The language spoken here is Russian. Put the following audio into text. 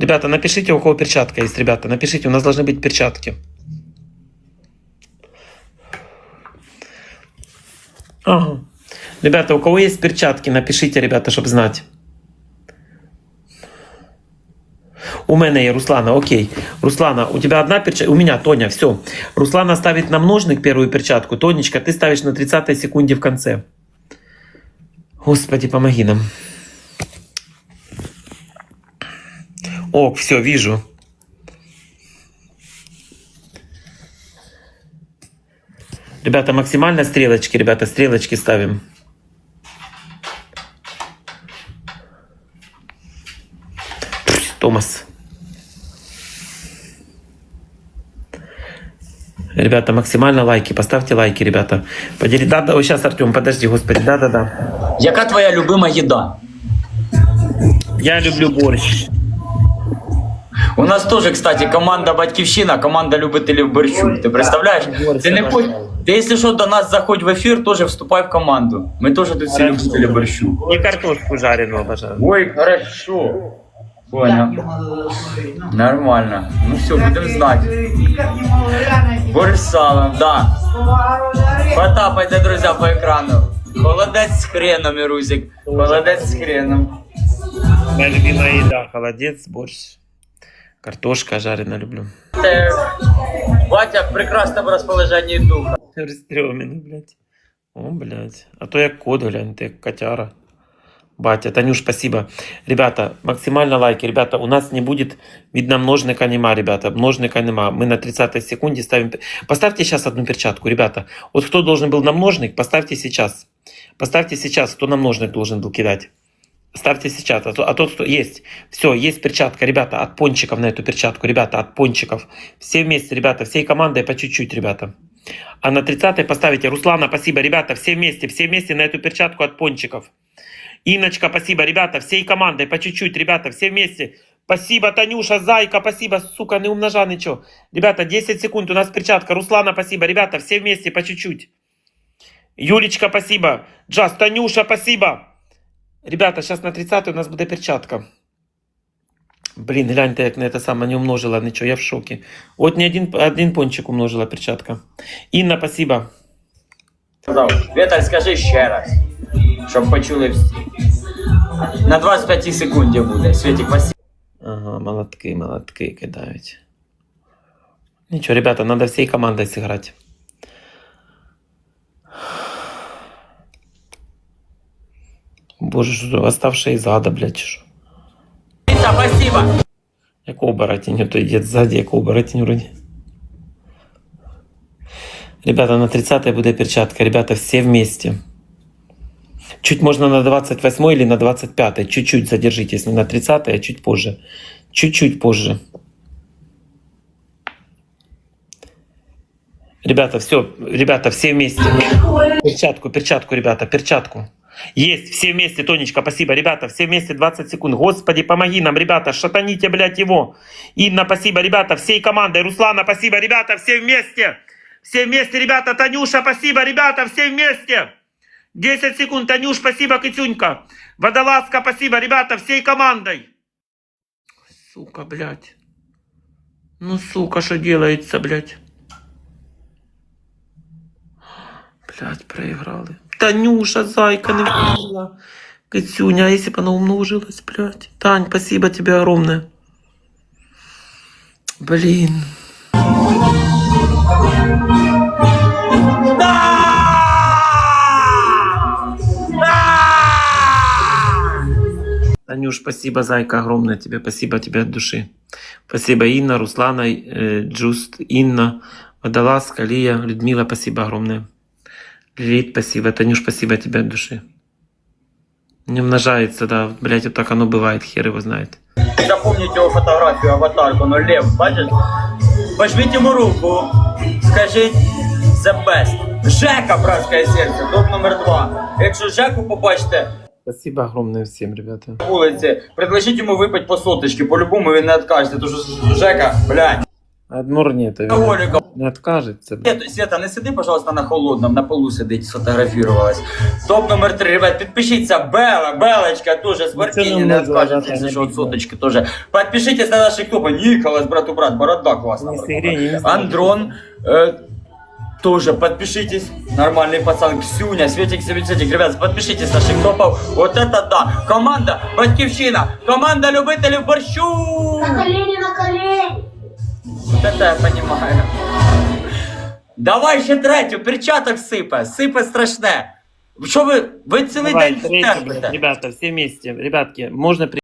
Ребята, напишите, у кого перчатка есть, ребята. Напишите, у нас должны быть перчатки. Ага. Ребята, у кого есть перчатки, напишите, ребята, чтобы знать. У мене є Руслана, окей. Руслана, у тебя одна перчатка, у меня Тоня, все. Руслана ставит на множник первую перчатку, Тонечка, ты ставишь на 30 секунде в конце. Господи, помоги нам. Ок, все, вижу. Ребята, максимально стрелочки, ребята, стрелочки ставим. Томас. Ребята, максимально лайки. Поставьте лайки, ребята. Подели... Да, да, сейчас, Артем, подожди, господи. Да, да, да. Яка твоя любима їда? Я люблю борщ. У нас теж, кстати, команда Батьківщина, команда любителів борщу. Ти представляєш? Ти не. Ти, якщо що, до нас заходь в ефір, теж вступай в команду. Ми теж тут всі любителі борщу. И картошку жареную обожаю. Ой, хорошо. Понял. Нормально. Ну все, будемо знати. Борщ з салом, да. Потапайте, друзі, по екрану. Холодець з хреном, Ірусик. Холодець з хреном. Моя любимая еда. Холодец, борщ. Картошка жареная люблю. Те, Батя в прекрасному розположенні духа. Рестрёмины, блядь. О, блядь. А то як кот, глянь, ты як котяра. Батя, Танюш, спасибо. Ребята, максимально лайки. Ребята, у нас не будет, видно, множника нема, ребята. Множника нема. Мы на 30 секунде ставим... Поставьте сейчас одну перчатку, ребята. Вот кто должен был на множник, поставьте сейчас. Поставьте сейчас, кто на множник должен был кидать. Ставьте сейчас, а, а тот, кто есть. Все, есть перчатка, ребята, от пончиков на эту перчатку, ребята, от пончиков. Все вместе, ребята, всей командой по чуть-чуть, ребята. А на 30 поставите Руслана, спасибо, ребята, все вместе, все вместе на эту перчатку от пончиков. Иночка, спасибо, ребята, всей командой по чуть-чуть, ребята, все вместе. Спасибо, Танюша, Зайка, спасибо, сука, не умножа ничего. Ребята, 10 секунд, у нас перчатка. Руслана, спасибо, ребята, все вместе по чуть-чуть. Юлечка, спасибо. Джаз, Танюша, спасибо. Ребята, сейчас на 30 у нас буде перчатка. Блін, гляньте, як на це саме не умножила нічого, я в шокі. От не один, один пончик умножила перчатка. Інна, спасибо. Сказав, Віталь, скажи ще раз, щоб почули всі. На 25 секунді буде. Світік, спасибо. Ага, молотки, молотки кидають. Нічого, ребята, надо всей командой сыграть. Боже, що оставшие из ада, блядь, чи що? Віта, спасибо. Як оборотень, то йде ззаді, як оборотень вроді. Ребята, на 30 буде перчатка. Ребята, все вместе. Чуть можно на 28 или на 25. Чуть-чуть задержитесь. Не на 30, а чуть позже. Чуть-чуть позже. Ребята, все, ребята, все вместе. Перчатку, перчатку, ребята, перчатку. Есть, все вместе, Тонечка, спасибо. Ребята, все вместе 20 секунд. Господи, помоги нам, ребята, шатаните, блядь, его. Инна, спасибо, ребята, всей командой. Руслана, спасибо, ребята, все вместе. Все вместе, ребята. Танюша, спасибо, ребята, все вместе. 10 секунд, Танюш, спасибо, Китюнька. Водолазка, спасибо, ребята, всей командой. Сука, блядь. Ну, сука, что делается, блядь? Блядь, проиграли. Танюша, зайка, не вмерла. Китюня, а если бы она умножилась, блядь? Тань, спасибо тебе огромное. Блин. Танюш, спасибо, зайка, огромное тебе. Спасибо тебе от души. Спасибо, Инна, Руслана, э, Джуст, Инна, Водолазка, Лия, Людмила, спасибо огромное. Лилит, спасибо. Танюш, спасибо тебе от души. Не умножается, да. Блять, вот так оно бывает, хер его знает. Запомніть його фотографію, аватарку, ну лев, бачиш? Пожміть йому руку, скажіть the best. Жека, братське серце, доп номер два. Якщо Жеку побачите Спасибо огромное всем, ребята. на вулиці, предложіть йому випити по соточки, по-любому він не відкажеться, тому що Жека, блядь. Адмур нет, Алкоголіком. не откажется. блядь. Света, Света, не сиди, пожалуйста, на холодном, на полу сидить, сфотографировалась. Топ номер три, ребят, підпишіться, Бела, Белочка, тоже з Мартіні, не можна откажется, згадати, если не що, от бігла. соточки тоже. Подпишитесь на наших топы, Николас, брату брат, борода классно. Не сыгри, не знаю. Андрон, э, тоже подпишитесь, нормальный пацан, Ксюня, Светик, Светик, ребят, подпишитесь на наших топов, вот это да, команда Батьківщина, команда любителів борщу, На колени, на колени. вот это я понимаю. Давай ще третю, перчаток сипе, сипе страшне. Що ви, ви цілий Давай, день блядь, терпите? ребята, все вместе. Ребятки, можно